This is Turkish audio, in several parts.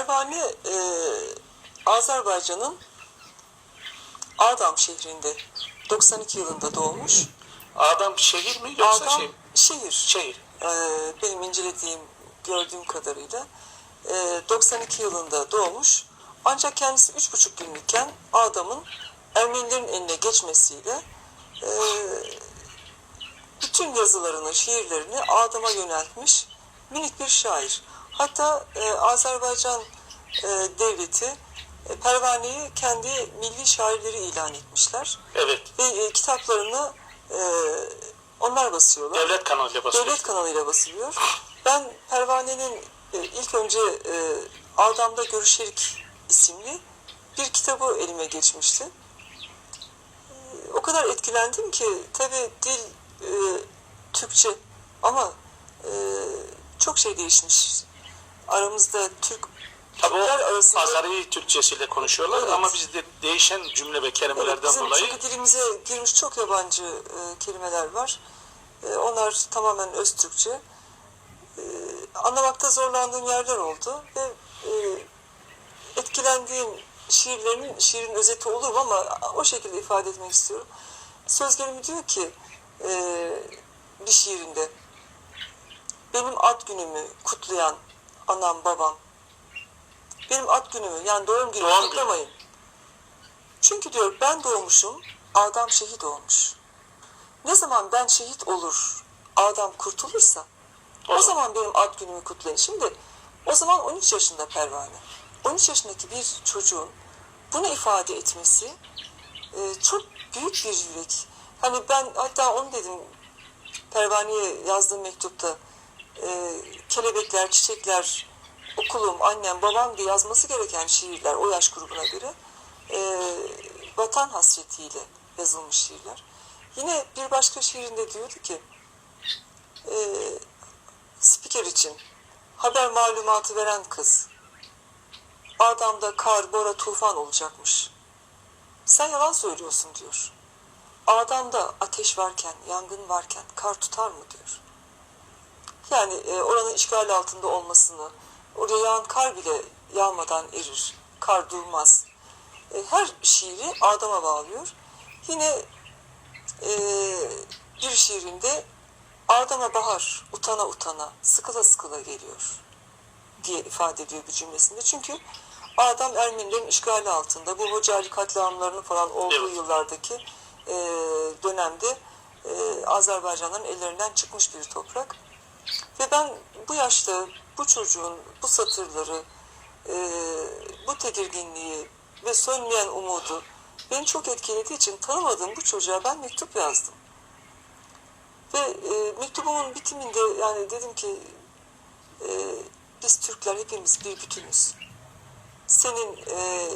Pervane e, Azerbaycan'ın Adam şehrinde 92 yılında doğmuş. Adam şehir mi yoksa Adam şey? şehir. Şehir. Ee, benim incelediğim, gördüğüm kadarıyla e, 92 yılında doğmuş. Ancak kendisi 3,5 günlükken Adam'ın Ermenilerin eline geçmesiyle e, bütün yazılarını, şiirlerini Adam'a yöneltmiş minik bir şair. Hatta e, Azerbaycan e, devleti e, Pervane'yi kendi milli şairleri ilan etmişler. Evet. Ve e, kitaplarını e, onlar basıyorlar. Devlet kanalıyla basıyor. Devlet kanalıyla basılıyor. Ben Pervane'nin e, ilk önce e, Adam'da Görüşerik isimli bir kitabı elime geçmişti. E, o kadar etkilendim ki tabi dil e, Türkçe ama e, çok şey değişmiş. Aramızda Türk Tabii o arasında Azeri Türkçesiyle konuşuyorlar Evet. ama bizde değişen cümle ve kelimelerden Evet, bizim dolayı çünkü dilimize girmiş çok yabancı e, kelimeler var. E, onlar tamamen öz Türkçe. E, anlamakta zorlandığım yerler oldu ve e, etkilendiğim şiirlerin şiirin özeti olur mu ama o şekilde ifade etmek istiyorum. Söz gelimi diyor ki e, bir şiirinde benim ad günümü kutlayan anam babam benim ad günümü yani doğum günümü Doğum günü. kutlamayın. Çünkü diyor ben doğmuşum, Adam şehit olmuş. Ne zaman ben şehit olur, Adam kurtulursa o, O zaman benim ad günümü kutlayın. Şimdi o zaman 13 yaşında Pervane. 13 yaşındaki bir çocuğun bunu ifade etmesi e, çok büyük bir yürek. Hani ben hatta onu dedim Pervane'ye yazdığım mektupta e, kelebekler, çiçekler, okulum, annem, babam diye yazması gereken şiirler o yaş grubuna göre e, vatan hasretiyle yazılmış şiirler. Yine bir başka şiirinde diyordu ki e, spiker için haber malumatı veren kız Adam'da kar, bora, tufan olacakmış. Sen yalan söylüyorsun diyor. Adam'da ateş varken, yangın varken kar tutar mı diyor. Yani e, oranın işgal altında olmasını, oraya yağan kar bile yağmadan erir, kar durmaz. E, her şiiri Adam'a bağlıyor. Yine e, bir şiirinde Adam'a bahar utana utana, sıkıla sıkıla geliyor diye ifade ediyor bir cümlesinde. Çünkü Adam Ermenilerin işgali altında. Bu Hocali katliamlarının falan olduğu Evet. yıllardaki e, dönemde e, Azerbaycanların ellerinden çıkmış bir toprak. Ve ben bu yaşta bu çocuğun bu satırları, e, bu tedirginliği ve sönmeyen umudu beni çok etkilediği için tanımadığım bu çocuğa ben mektup yazdım. Ve e, mektubumun bitiminde yani dedim ki e, biz Türkler hepimiz bir bütünüz. Senin e,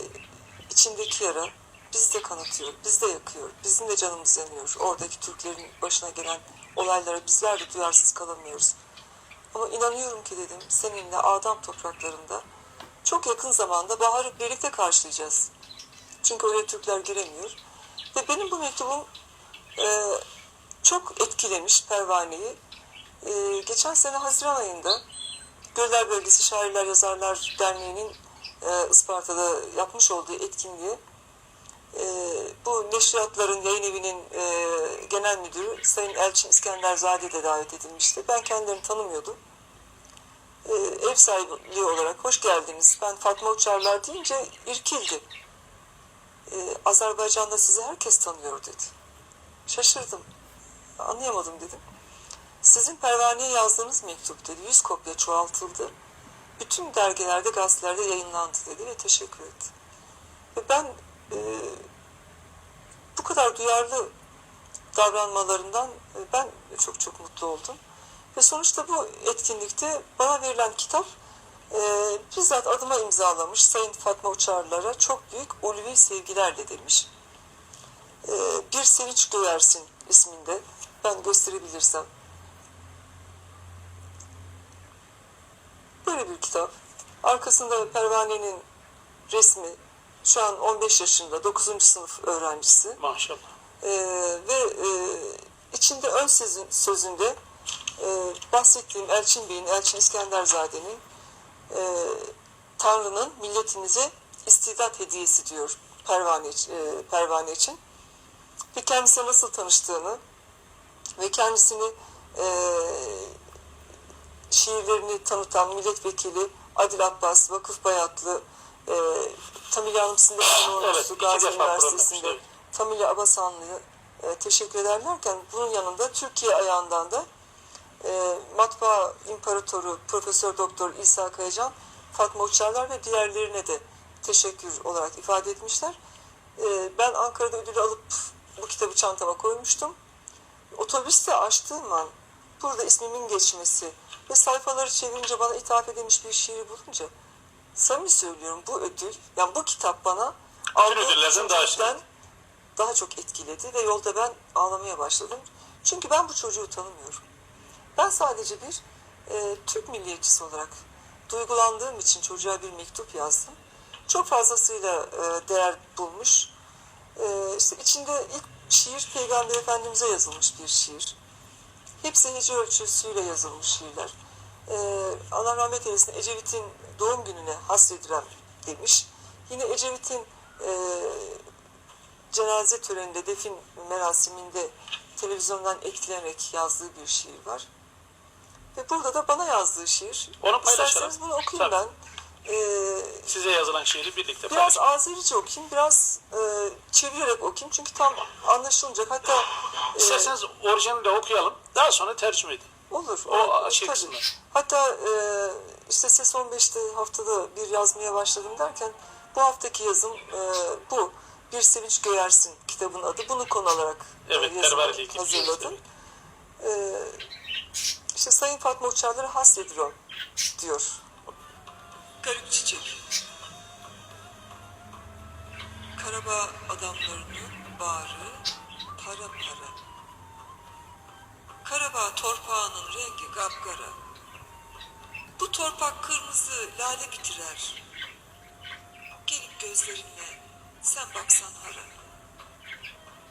içindeki yara bizi de kanatıyor, bizi de yakıyor, bizim de canımız yanıyor. Oradaki Türklerin başına gelen olaylara bizler de duyarsız kalamıyoruz. Ama inanıyorum ki dedim seninle Adam topraklarında çok yakın zamanda baharı birlikte karşılayacağız. Çünkü oraya Türkler giremiyor. Ve benim bu mektubum e, çok etkilemiş Pervane'yi. E, geçen sene Haziran ayında Göller Bölgesi Şairler Yazarlar Derneği'nin e, Isparta'da yapmış olduğu etkinliğe e, bu neşriyatların yayın evinin e, genel müdürü Sayın Elçin İskenderzade de davet edilmişti. Ben kendilerini tanımıyordum. E, ev sahibi olarak hoş geldiniz. Ben Fatma Uçarlar deyince irkildi. E, Azerbaycan'da sizi herkes tanıyor dedi. Şaşırdım. Anlayamadım dedim. Sizin pervaneye yazdığınız mektup dedi. Yüz kopya çoğaltıldı. Bütün dergilerde, gazetelerde yayınlandı dedi ve teşekkür etti. Ve ben e, bu kadar duyarlı davranmalarından e, ben çok çok mutlu oldum. Ve sonuçta bu etkinlikte bana verilen kitap e, bizzat adıma imzalamış Sayın Fatma Uçarlar'a çok büyük ulvi sevgilerle demiş. E, bir sevinç duyarsin isminde. Ben gösterebilirsem. Böyle bir kitap. Arkasında Pervane'nin resmi. Şu an 15 yaşında, 9. sınıf öğrencisi. maşallah. Ee, ve e, içinde ön sözün, sözünde e, bahsettiğim Elçin Bey'in, Elçin İskenderzade'nin e, Tanrı'nın milletimize istidat hediyesi diyor Pervane, e, Pervane için. Ve kendisine nasıl tanıştığını ve kendisini e, şiirlerini tanıtan milletvekili Adil Abbas, Vakıf Bayatlı, e, Tamilya Hanım sizin de Evet, Gazi Üniversitesi'nde Tamilya Abasanlı'ya e, teşekkür ederlerken bunun yanında Türkiye ayağından da e, matbaa imparatoru Profesör Doktor İsa Kayacan, Fatma Uçarlar ve diğerlerine de teşekkür olarak ifade etmişler. E, ben Ankara'da ödülü alıp bu kitabı çantama koymuştum. Otobüste açtığım an burada ismimin geçmesi ve sayfaları çevirince bana ithaf edilmiş bir şiiri bulunca samimi söylüyorum bu ödül, yani bu kitap bana aldığım daha üçüncülükten daha çok etkiledi ve yolda ben ağlamaya başladım. Çünkü ben bu çocuğu tanımıyorum. Ben sadece bir e, Türk milliyetçisi olarak duygulandığım için çocuğa bir mektup yazdım. Çok fazlasıyla e, değer bulmuş. E, işte içinde ilk şiir Peygamber Efendimiz'e yazılmış bir şiir. Hepsi hece ölçüsüyle yazılmış şiirler. E, Allah rahmet eylesin Ecevit'in doğum gününe hasredilen demiş. Yine Ecevit'in e, cenaze töreninde, defin merasiminde televizyondan etkilenerek yazdığı bir şiir var. Ve burada da bana yazdığı şiir. Onu paylaşalım. İsterseniz bunu okuyayım Tabii. ben. Ee, Size yazılan şiiri birlikte biraz. Azerice okuyayım, biraz e, çevirerek okuyayım. Çünkü tam anlaşılmayacak. Hatta e, İsterseniz orijinali de okuyalım. Daha sonra tercüme edin. Olur. O şey kısmı. Hatta e, işte Ses 15'te haftada bir yazmaya başladım derken bu haftaki yazım e, bu. Bir Sevinç Göğersin kitabın adı. Bunu konu alarak e, Evet, yazımı şey hazırladım. Ee, işte Sayın Fatma Uçarları hasrediyor diyor. Garip çiçek. Karabağ adamlarının bağrı para para. Torpağının rengi kapkara. Bu torpak kırmızı lale bitirer. Gelip gözlerinle sen baksan hara.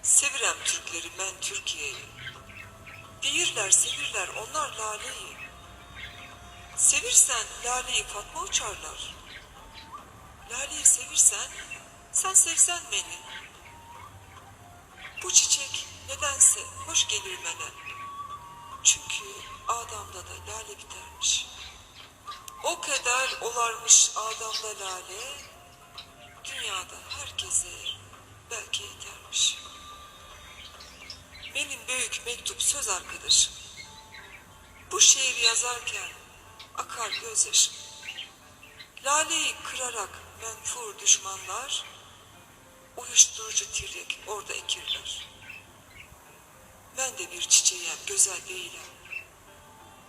Sevirem Türkleri ben Türkiye'yi. Değirler sevirler onlar laleyi. Sevirsen laleyi Fatma uçarlar. Laleyi sevirsen sen sevsen beni. Bu çiçek nedense hoş gelir bana. Çünkü Adam'da da lale bitermiş. O kadar olarmış Adam'da lale, dünyada herkese belki yetermiş. Benim büyük mektup söz arkadaşım. Bu şiir yazarken akar gözyaşım. Laleyi kırarak menfur düşmanlar, uyuşturucu tiryek orada ekirler. Ben de bir çiçeğim, güzel değilim.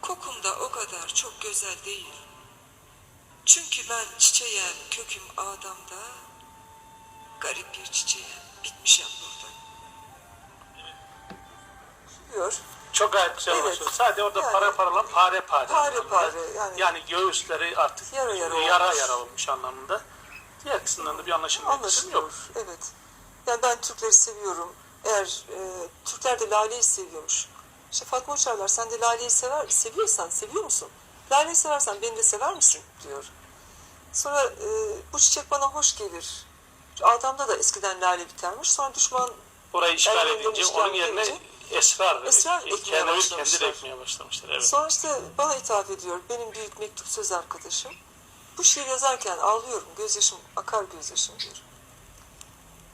Kokum da o kadar çok güzel değil. Çünkü ben çiçeğim, köküm Adam'da, garip bir çiçeğim, bitmişim burada. Diyor. Çok gayet güzel Evet. Sadece orada Yani- para paralan pare pare. Pare anlamında. pare, yani- yani göğüsleri artık Yara yara yara, olmuş. yara olmuş anlamında. Diğer kısımdan da bir anlaşılma yok. Evet. Yani ben Türkleri seviyorum. Eğer e, Türkler de Lale'yi seviyormuş. İşte Fatma Uçarlar sen de Lale'yi sever, seviyorsan, seviyor musun? Lale'yi seversen beni de sever misin? diyor. Sonra e, bu çiçek bana hoş gelir. Adam'da da eskiden lale bitermiş. Sonra düşman Orayı işgal edince işgal onun yerine edince esrar, esrar kendi, ekmeye kendi başlamışlar. de ekmeye başlamışlar. Evet. Sonra işte bana ithaf ediyor. Benim büyük mektup söz arkadaşım. Bu şiir yazarken ağlıyorum. Gözyaşım akar gözyaşım diyor.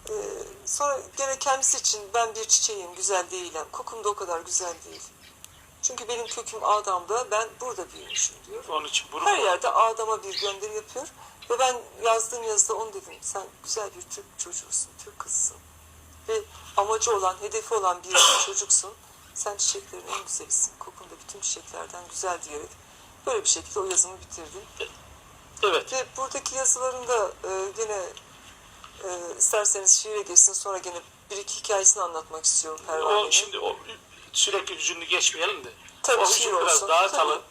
Ee, sonra gene kendisi için ben bir çiçeğim, güzel değilim. Kokum da o kadar güzel değil. Çünkü benim köküm Adam'da, ben burada büyümüşüm diyor. Onun için bunu Her yerde Adam'a bir gönderi yapıyor. Ve ben yazdığım yazıda onu dedim. Sen güzel bir Türk çocuğusun, Türk kızısın. Ve amacı olan, hedefi olan bir çocuksun. Sen çiçeklerin en güzelisin. Kokun da bütün çiçeklerden güzel diyerek böyle bir şekilde o yazımı bitirdim. evet. Ve buradaki yazılarında e, gene e, isterseniz şiire geçsin sonra gene bir iki hikayesini anlatmak istiyorum Pervane'nin. O şimdi o sürekli hüzünlü geçmeyelim de. Tabii o şiir hüzünü biraz olsun. dağıtalım.